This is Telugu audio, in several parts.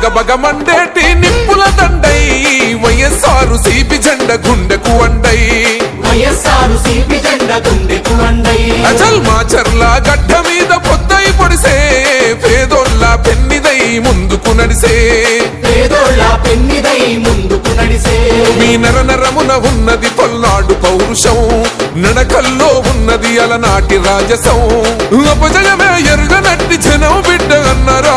బగబగ మండేటి నిప్పుల దండై. వైఎస్ఆరు సిపి జెండ గుండెకు అండై. వైఎస్ఆరు సిపి జెండ గుండెకు అండై. అజల్ మాచర్ల గడ్డ మీద పొద్దై పొడిసే. పేదోళ్ళ పెన్నిదై ముందుకు నడిసే. పేదోళ్ళ పెన్నిదై ముందుకు నడిసే. మీ నర నరమున ఉన్నది పల్నాడు పౌరుషం. నడకల్లో ఉన్నది అలనాటి రాజసం. అపజయమే ఎరుగనట్టి జనం బిడ్డ అన్నరా.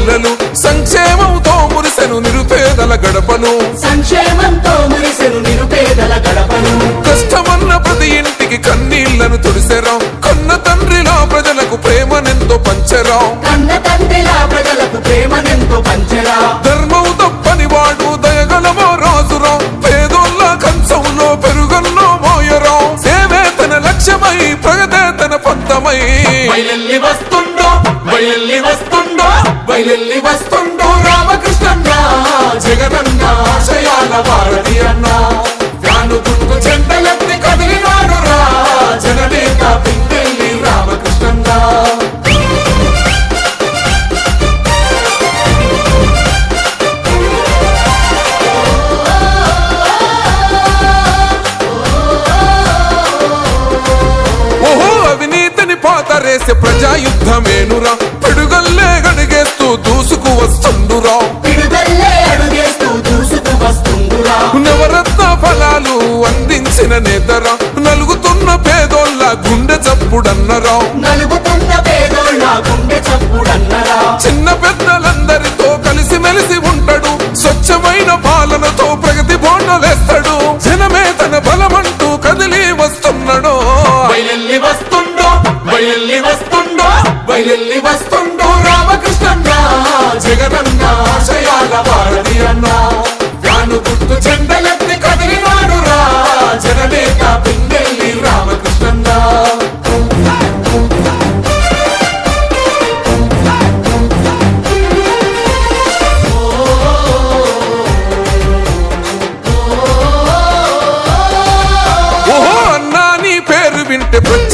పల్లెలు సంక్షేమంతో మురిసెను నిరుపేదల గడపను. సంక్షేమంతో మురిసెను నిరుపేదల గడపను. కష్టమన్న ప్రతి ఇంటికి కన్నీళ్ళను తుడిసెరా. కన్న తండ్రిలా ప్రజలకు ప్రేమనెంతో పంచరా. కన్న తండ్రిలా ప్రజలకు ప్రేమనెంతో పంచరా. ధర్మం తప్పని వాడు దయగలమో రాజురా. పేదోళ్ళ కంచంలో పెరుగన్నో మోయరా. సేవే తన లక్ష్యమై ప్రగతే తన పంతమై బయలెల్లి వస్తుండో బయలెల్లి వస్తుండో బయలెల్లి వస్తుండో రామకృష్ణన్న పాతరేసే ప్రజాయుద్ధమేనురా? పిడుగల్లే గడిగేస్తూ దూసుకు వస్తుండురా. నవరత్న ఫలాలు అందించిన నేతరా? నలుగుతున్న పేదోళ్ళ గుండె చప్పుడన్నరా. నలుగుతున్న పేదోళ్ళ గుండె చప్పుడన్నరా. చిన్న పెద్దలందరితో కలిసి మెలిసి ఉంటాడు. స్వచ్ఛమైన పాలనతో ప్రగతి బోండలేస్తాడు. బయలెల్లి వస్తుండో రామకృష్ణన్న జగనన్న ఆశయాల వారధి అన్న. వ్యాను గుర్తు చెందలెత్తి కదిలినాడు రా జననేత పిందెల్లి రామకృష్ణన్న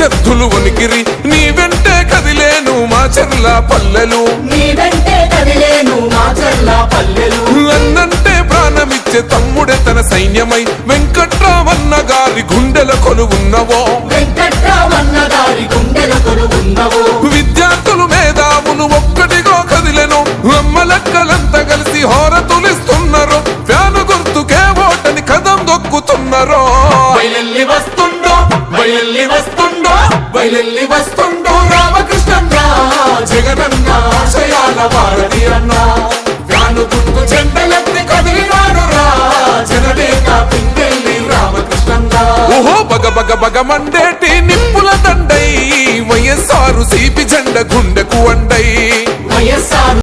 ఓహో అన్నా నీ వింటే కదిలేను మా చెర్ల పల్లెలు. నీ వెంటే కదిలేను మా చల్ల పల్లెలు. అన్నంటే ప్రాణమిచ్చే తమ్ముడే తన సైన్యమై వెంకట్రామన్న గారి గుండెల కొలువున్నవో. వెంకట్రామన్న గారి గుండెల కొలువున్నవు. విద్యార్థులు మేధావులు ఒక్కటిగా కదిలెను. అమ్మలక్కలంతా కలిసి హోరతులిస్తున్నారు. ఫ్యాను గుర్తుకే ఓటని కదం దొక్కుతున్నారు. బయలెల్లి బయలెల్లి వస్తుండో బయలెల్లి వస్తుండో రామకృష్ణన్న జగనన్న ఆశయాల వారధి అన్న. వ్యాను గుర్తు చెంతలెత్తి కదిలినాడు రా జననేత పిందెల్లి రామకృష్ణన్న. ఓహో బగ బగ బగ మండేటి నిప్పుల దండై వైఎస్ఆర్ సిపి జెండ గుండెకు అండై. వైఎస్ఆర్